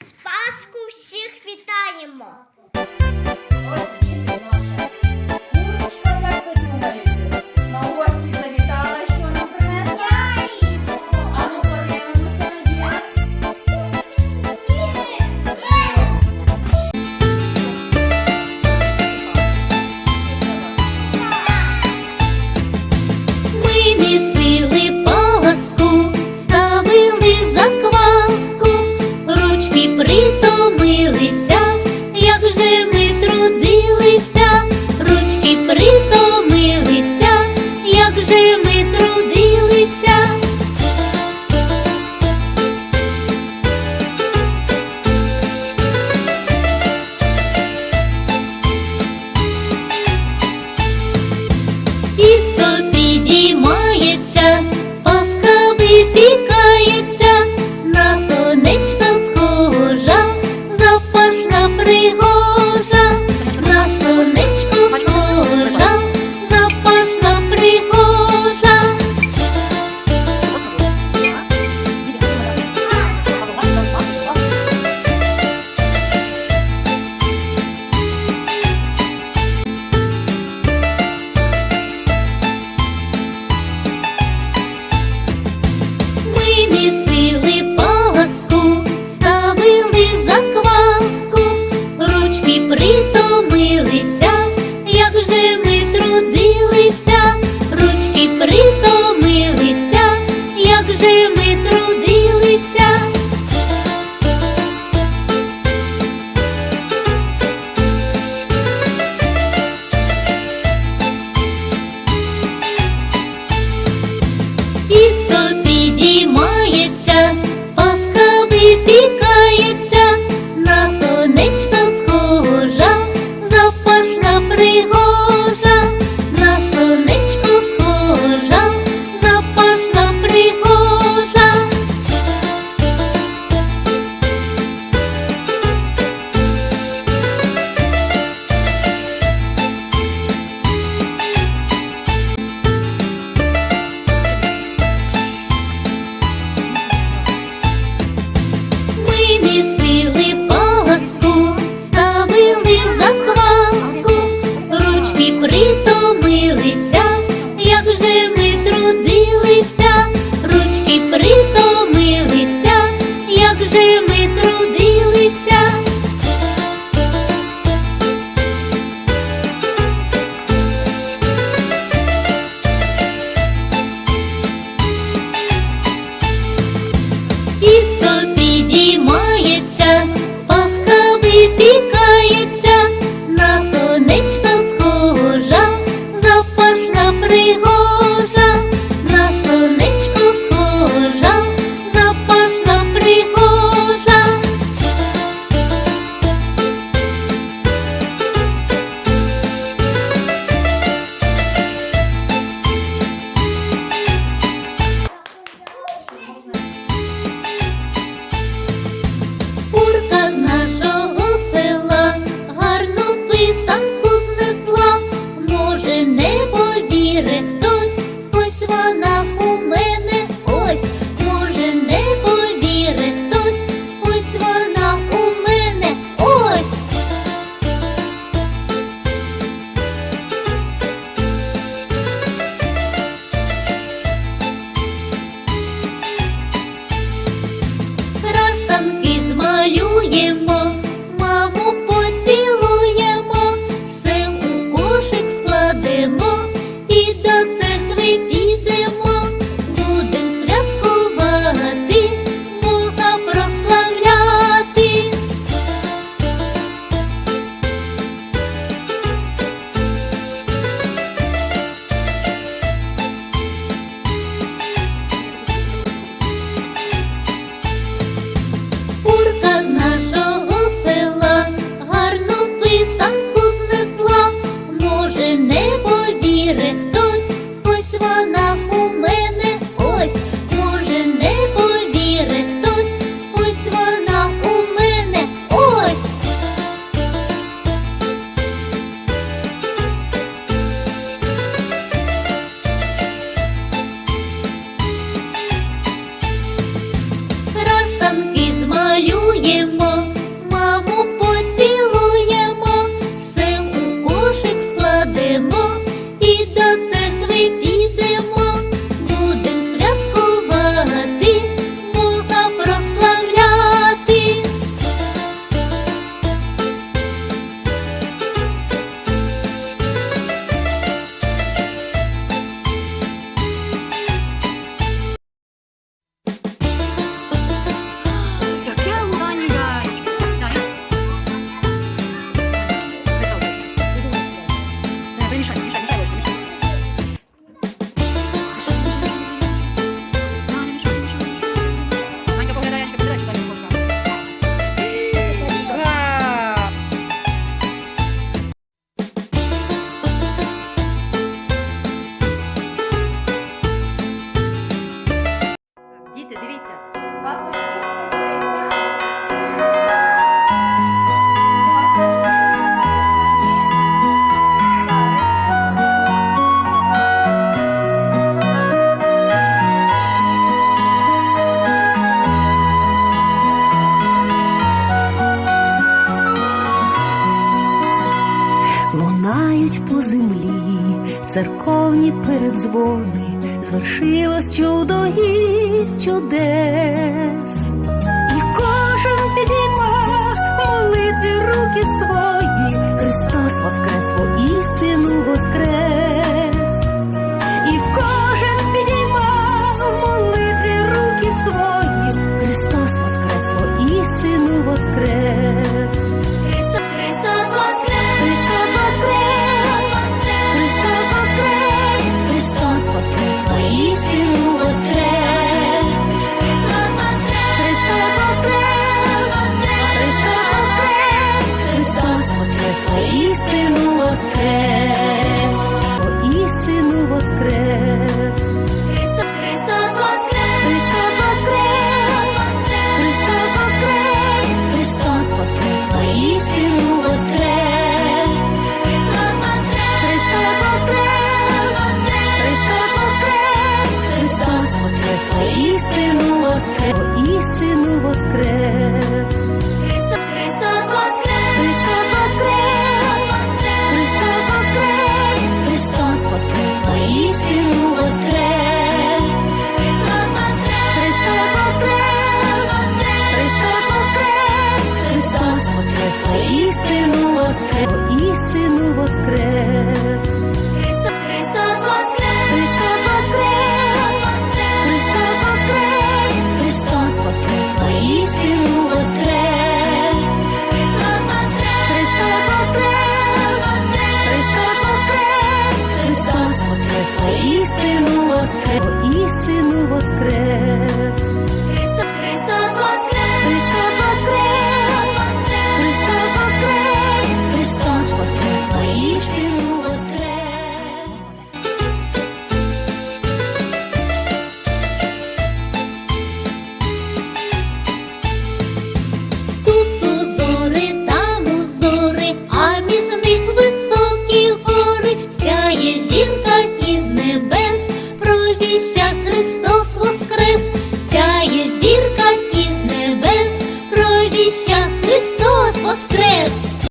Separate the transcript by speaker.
Speaker 1: З Пасху всіх вітаємо.
Speaker 2: ti.
Speaker 3: 闪一闪。
Speaker 4: церковні передзвони, звершилось чудо із чудес, і кожен підійма молитві руки свої, Христос воскрес во істину воскрес, і кожен підійма молитві руки свої, Христос воскрес істину воскрес. still